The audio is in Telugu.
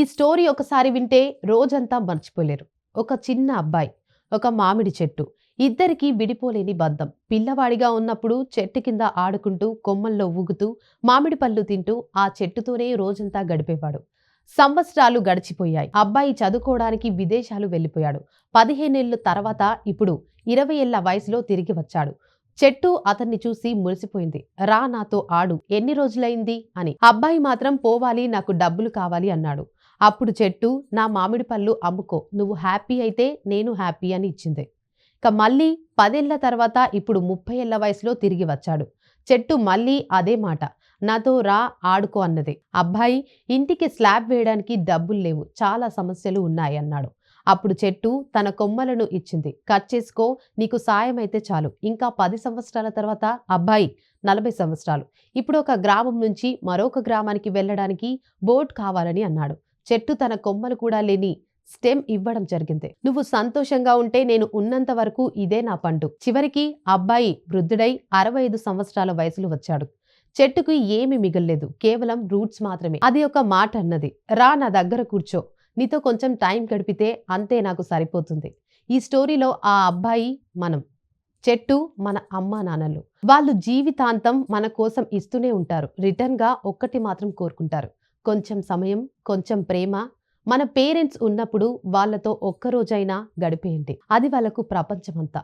ఈ స్టోరీ ఒకసారి వింటే రోజంతా మర్చిపోలేరు. ఒక చిన్న అబ్బాయి ఒక మామిడి చెట్టు ఇద్దరికి విడిపోలేని బంధం. పిల్లవాడిగా ఉన్నప్పుడు చెట్టు కింద ఆడుకుంటూ కొమ్మల్లో ఊగుతూ మామిడి పళ్ళు తింటూ ఆ చెట్టుతోనే రోజంతా గడిపేవాడు. సంవత్సరాలు గడిచిపోయాయి. అబ్బాయి చదువుకోవడానికి విదేశాలు వెళ్ళిపోయాడు. పదిహేనేళ్ళ తర్వాత ఇప్పుడు ఇరవై ఏళ్ళ వయసులో తిరిగి వచ్చాడు. చెట్టు అతన్ని చూసి మురిసిపోయింది. రా నాతో ఆడు. ఎన్ని రోజులైంది? అని. అబ్బాయి మాత్రం పోవాలి నాకు డబ్బులు కావాలి అన్నాడు. అప్పుడు చెట్టు నా మామిడి పళ్ళు అమ్ముకో. నువ్వు హ్యాపీ అయితే నేను హ్యాపీ అని ఇచ్చింది. ఇక మళ్ళీ పదేళ్ళ తర్వాత ఇప్పుడు ముప్పై ఏళ్ళ వయసులో తిరిగి వచ్చాడు. చెట్టు మళ్ళీ అదే మాట. నాతో రా ఆడుకో అన్నది. అబ్బాయి ఇంటికి స్లాబ్ వేయడానికి డబ్బులు లేవు. చాలా సమస్యలు ఉన్నాయి అన్నాడు. అప్పుడు చెట్టు తన కొమ్మలను ఇచ్చింది. కట్ చేసుకో నీకు సాయం అయితే చాలు. ఇంకా పది సంవత్సరాల తర్వాత అబ్బాయి నలభై సంవత్సరాలు. ఇప్పుడు ఒక గ్రామం నుంచి మరొక గ్రామానికి వెళ్ళడానికి బోట్ కావాలని అన్నాడు. చెట్టు తన కొమ్మలు కూడా లేని స్టెమ్ ఇవ్వడం జరిగింది. నువ్వు సంతోషంగా ఉంటే నేను ఉన్నంత వరకు ఇదే నా పండు. చివరికి అబ్బాయి వృద్ధుడై అరవై ఐదు సంవత్సరాల వయసులో వచ్చాడు. చెట్టుకు ఏమి మిగల్లేదు. కేవలం రూట్స్ మాత్రమే. అది ఒక మాట అన్నది. రా నా దగ్గర కూర్చో. నీతో కొంచెం టైం గడిపితే అంతే నాకు సరిపోతుంది. ఈ స్టోరీలో ఆ అబ్బాయి మనం. చెట్టు మన అమ్మా నాన్నలు. వాళ్ళు జీవితాంతం మన కోసం ఇస్తూనే ఉంటారు. రిటర్న్గా ఒక్కటి మాత్రం కోరుకుంటారు. కొంచెం సమయం కొంచెం ప్రేమ మన పేరెంట్స్ ఉన్నప్పుడు వాళ్ళతో ఒక్కరోజైనా గడిపేయండి. అది వాళ్ళకు ప్రపంచమంతా.